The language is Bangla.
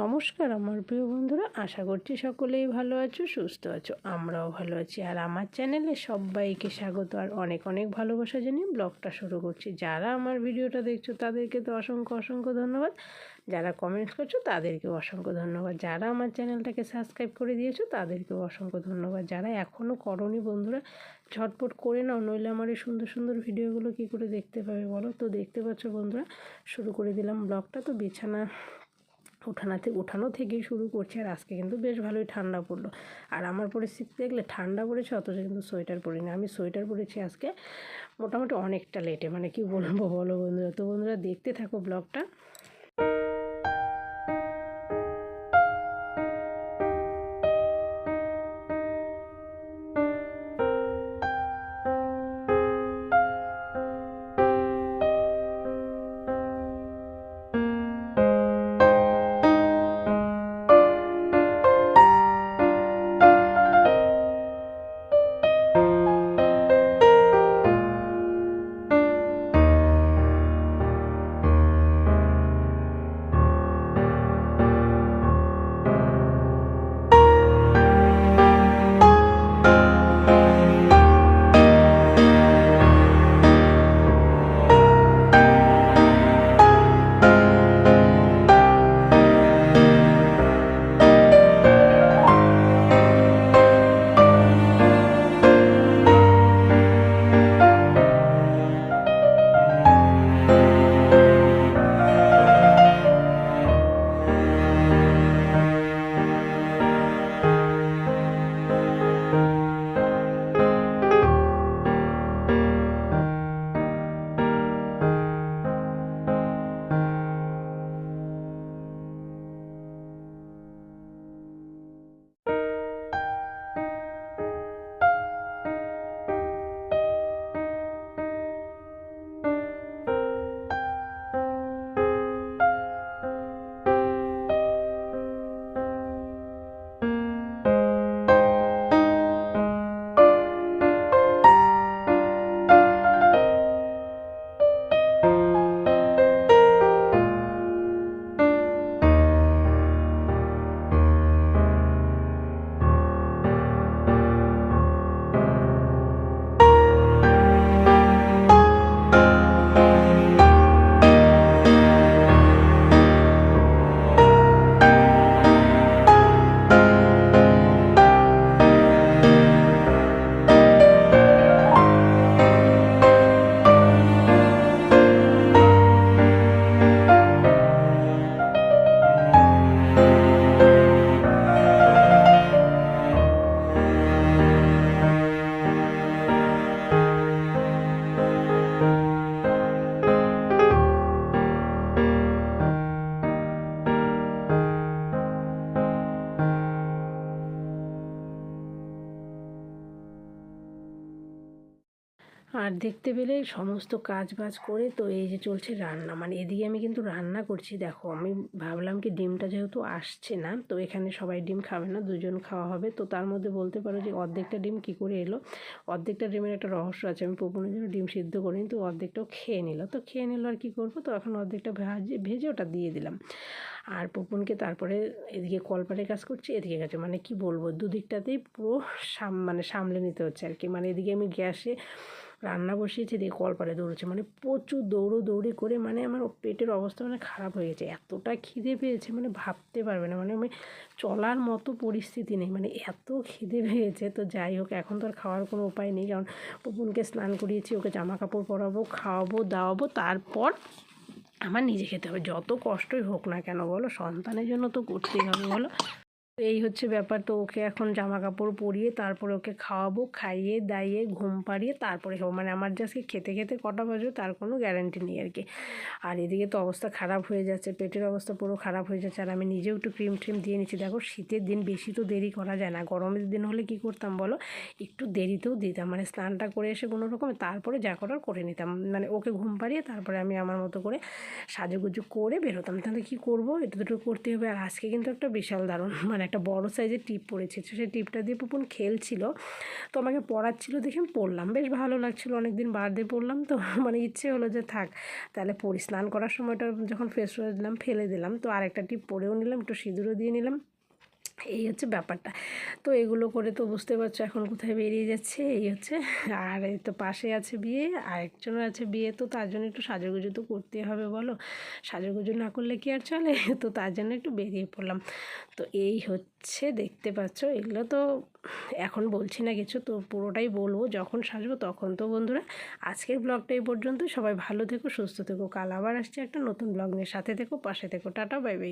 নমস্কার আমার প্রিয় বন্ধুরা, আশা করছি সকলেই ভালো আছো, সুস্থ আছো, আমরাও ভালো আছি। আর আমার চ্যানেলে সবাইকে স্বাগত, আর অনেক অনেক ভালোবাসা জানিয়ে ব্লগটা শুরু করছি। যারা আমার ভিডিওটা দেখছ, তাদেরকে তো অসংখ্য অসংখ্য ধন্যবাদ। যারা কমেন্টস করছ, তাদেরকেও অসংখ্য ধন্যবাদ। যারা আমার চ্যানেলটাকে সাবস্ক্রাইব করে দিয়েছ, তাদেরকেও অসংখ্য ধন্যবাদ। যারা এখনও করনি বন্ধুরা, ঝটপট করে নাও, নইলে আমার এই সুন্দর সুন্দর ভিডিওগুলো কী করে দেখতে পাবে বলো? তো দেখতে পাচ্ছ বন্ধুরা, শুরু করে দিলাম ব্লগটা। তো বিছানা উঠানাতে, উঠানো থেকেই শুরু করছে আর আজকে কিন্তু বেশ ভালোই ঠান্ডা পড়ল। আর আমার পরিস্থিতি দেখলে ঠান্ডা পড়েছে, অথচ কিন্তু সোয়েটার পরিনি। আমি সোয়েটার পরেছি আজকে মোটামুটি অনেকটা লেটে মানে কি বলব বলো বন্ধুরা? তো বন্ধুরা দেখতে থাকো ব্লগটা। আর দেখতে পেলে সমস্ত কাজ বাজ করে তো এই যে চলছে রান্না। মানে এদিকে আমি কিন্তু রান্না করছি, দেখো। আমি ভাবলাম কি ডিমটা যেহেতু আসছে না, তো এখানে সবাই ডিম খাবে না, দুজন খাওয়া হবে। তো তার মধ্যে বলতে পারো যে অর্ধেকটা ডিম কি করে এলো? অর্ধেকটা ডিমের একটা রহস্য আছে। আমি পপুনের জন্য ডিম সিদ্ধ করিনি, তো অর্ধেকটাও খেয়ে নিল। তো খেয়ে নিল আর কি করব? তো এখন অর্ধেকটা ভেজে ভেজে ওটা দিয়ে দিলাম। আর পপুনকে তারপরে এদিকে কলপারে কাজ করছি, এদিকে গেছে। মানে কি বলব, দুদিকটাতেই পুরো সাম মানে সামলে নিতে হচ্ছে আর কি। মানে এদিকে আমি গ্যাসে রান্না বসিয়েছি, দিয়ে কলপারে দৌড়েছে মানে প্রচুর দৌড়ো দৌড়ি করে মানে আমার পেটের অবস্থা মানে খারাপ হয়ে গেছে। এতটা খিদে পেয়েছে মানে ভাবতে পারবে না। মানে আমি চলার মতো পরিস্থিতি নেই। মানে এত খিদে পেয়েছে। তো যাই হোক, এখন তো আর খাওয়ার কোনো উপায় নেই। কারণ পপুনকে স্নান করিয়েছি, ওকে জামা কাপড় পরাবো, খাওয়াবো, দাওয়াবো, তারপর আমার নিজে খেতে হবে। যত কষ্টই হোক না কেন বলো, সন্তানের জন্য তো করতেই হবে বলো। এই হচ্ছে ব্যাপার। তো ওকে এখন জামা কাপড় পরিয়ে তারপরে ওকে খাওয়াবো, খাইয়ে দাইয়ে, ঘুম পাড়িয়ে তারপরে খাব। মানে আমার জাস্ট খেতে খেতে কটা বাজবে তার কোনো গ্যারান্টি নেই আর কি। আর এদিকে তো অবস্থা খারাপ হয়ে যাচ্ছে, পেটের অবস্থা পুরো খারাপ হয়ে যাচ্ছে। আর আমি নিজেও একটু ক্রিম ট্রিম দিয়ে নিচ্ছি। দেখো শীতের দিন বেশি তো দেরি করা যায় না। গরমের দিন হলে কি করতাম বলো? একটু দেরিতেও দিতাম। মানে স্নানটা করে এসে কোনো রকমে তারপরে যা করার করে নিতাম। মানে ওকে ঘুম পাড়িয়ে তারপরে আমি আমার মতো করে সাজুগুজু করে বেরোতাম। তাহলে কী করব? এটা দুটো করতে হবে। আর আজকে কিন্তু একটা বিশাল দারুণ মানে একটা বড় সাইজের টিপ পরেছি। সেই টিপটা দিয়ে পুপুন খেলছিল। তো আমাকে পড়াচ্ছিল দেখে আমি পড়লাম। বেশ ভালো লাগছিল, অনেকদিন বাদে পড়লাম। তো মানে ইচ্ছে হলো যে থাক, তাহলে পরি স্নান করার সময়টা যখন ফ্রেশ হয়ে দিলাম ফেলে দিলাম। তো আরেকটা টিপ পরেও নিলাম, একটু সিঁদুরও দিয়ে নিলাম। এই হচ্ছে ব্যাপারটা। তো এগুলো করে তো বুঝতে পারছ এখন কোথায় বেরিয়ে যাচ্ছে, এই হচ্ছে। আর এই তো পাশে আছে বিয়ে আরেকজনের আছে বিয়ে, তো তার জন্য একটু সাজুগুজু তো করতে হবে বলো। সাজুগুজু না করলে কি আর চলে? তো তার জন্য একটু বেরিয়ে পড়লাম। তো এই হচ্ছে দেখতে পাচ্ছ, এগুলো তো এখন বলছি না কিছু, তো পুরোটাই বলব। যখন সাজবো তখন তো বন্ধুরা, আজকের ব্লগটা এই পর্যন্ত সবাই ভালো থেকো, সুস্থ থেকো। কাল আবার আসছে একটা নতুন ব্লগ নিয়ে। সাথে থেকো, পাশে থেকো। Tata, bye bye.